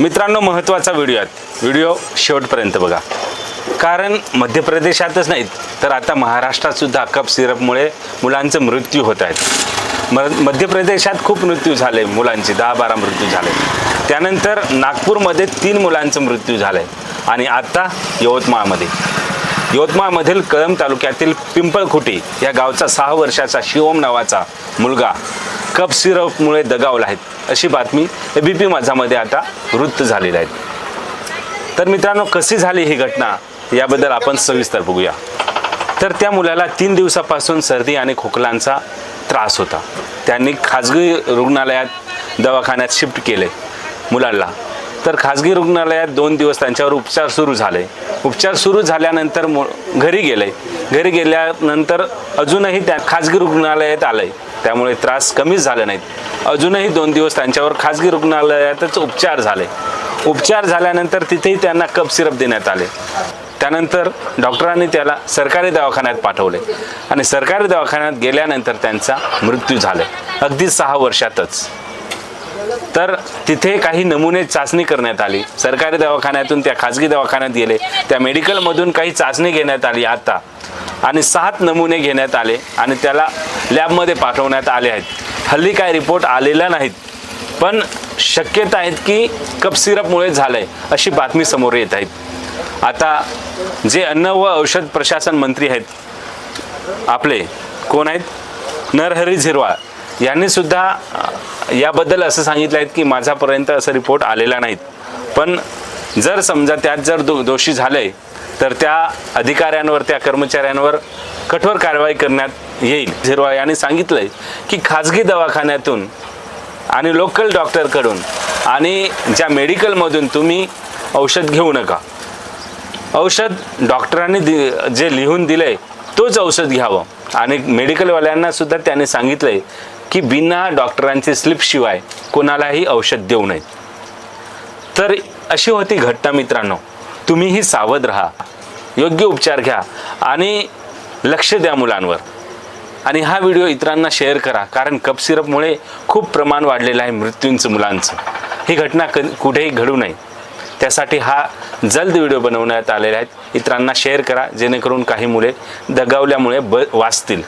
मित्रांनो महत्त्वाचा व्हिडिओ आहे. व्हिडिओ शेवटपर्यंत बघा. कारण मध्य प्रदेशातच नाहीत तर आता महाराष्ट्रातसुद्धा कप सिरपमुळे मुलांचे मृत्यू होत आहेत. म मध्य प्रदेशात खूप मृत्यू झाले मुलांचे दहा बारा मृत्यू झाले. त्यानंतर नागपूरमध्ये तीन मुलांचा मृत्यू झाला आहे आणि आता यवतमाळमध्ये. यवतमाळमधील कळंब तालुक्यातील पिंपळखुटी या गावचा सहा वर्षाचा शिवम नावाचा मुलगा कप सिरपमुळे दगावला आहेत. अशी बातमी ए बी पी माझामध्ये आता वृत्त झालेली आहे. तर मित्रांनो कशी झाली ही घटना? याबद्दल आपण सविस्तर बघूया. तर त्या मुलाला तीन दिवसापासून सर्दी आणि खोकलांचा त्रास होता. त्यांनी खाजगी रुग्णालयात दवाखान्यात शिफ्ट केले मुलांना तर खाजगी रुग्णालयात दोन दिवस त्यांच्यावर उपचार सुरू झाले. उपचार सुरू झाल्यानंतर मु घरी गेले. घरी गेल्यानंतर अजूनही त्या खाजगी रुग्णालयात आले त्यामुळे त्रास कमीच झाले नाहीत. अजूनही दोन दिवस त्यांच्यावर खाजगी रुग्णालयातच उपचार झाले. उपचार झाल्यानंतर तिथेही त्यांना कप सिरप देण्यात आले. त्यानंतर डॉक्टरांनी त्याला सरकारी दवाखान्यात पाठवले आणि सरकारी दवाखान्यात गेल्यानंतर त्यांचा मृत्यू झाला. अगदी सहा वर्षातच. तर तिथे काही नमुने चाचणी करण्यात आली. सरकारी दवाखान्यातून त्या खाजगी दवाखान्यात गेले. त्या मेडिकलमधून काही चाचणी घेण्यात आली. आता आणि सात नमुने घेण्यात आले आणि त्याला लॅबमध्ये पाठवण्यात आले आहेत. हल्ली काय रिपोर्ट आलेला नाहीत पण शक्यता आहेत की कप सिरपमुळे झालं आहे अशी बातमी समोर येत आहेत. आता जे अन्न व औषध प्रशासन मंत्री आहेत आपले कोण आहेत? नरहरी झिरवाळ यांनी सुद्धा याबद्दल असं सांगितलं आहे की माझ्यापर्यंत असं रिपोर्ट आलेला नाहीत. पण जर समजा त्यात जर दो दोषी झालं आहे तर त्या अधिकाऱ्यांवर त्या कर्मचाऱ्यांवर कठोर कारवाई करण्यात येईल झिरवा यांनी सांगितलंय की खाजगी दवाखान्यातून आणि लोकल डॉक्टरकडून आणि ज्या मेडिकलमधून तुम्ही औषध घेऊ नका. औषध डॉक्टरांनी दि जे लिहून दिलंय तोच औषध घ्यावं. आणि मेडिकलवाल्यांना सुद्धा त्यांनी सांगितलंय की बिना डॉक्टरांची स्लिपशिवाय कोणालाही औषध देऊ नये. तर अशी होती घटना मित्रांनो. तुम्हीही सावध राहा. योग्य उपचार घ्या आणि लक्ष द्या मुलांवर. आणि हा व्हिडिओ इतरांना शेअर करा कारण कप सिरपमुळे खूप प्रमाण वाढलेलं आहे मृत्यूंचं मुलांचं. ही घटना क कुठेही घडू नये. त्यासाठी हा जलद व्हिडिओ बनवण्यात आलेला आहे इतरांना शेअर करा जेणेकरून काही मुले दगावल्यामुळे ब वाचतील.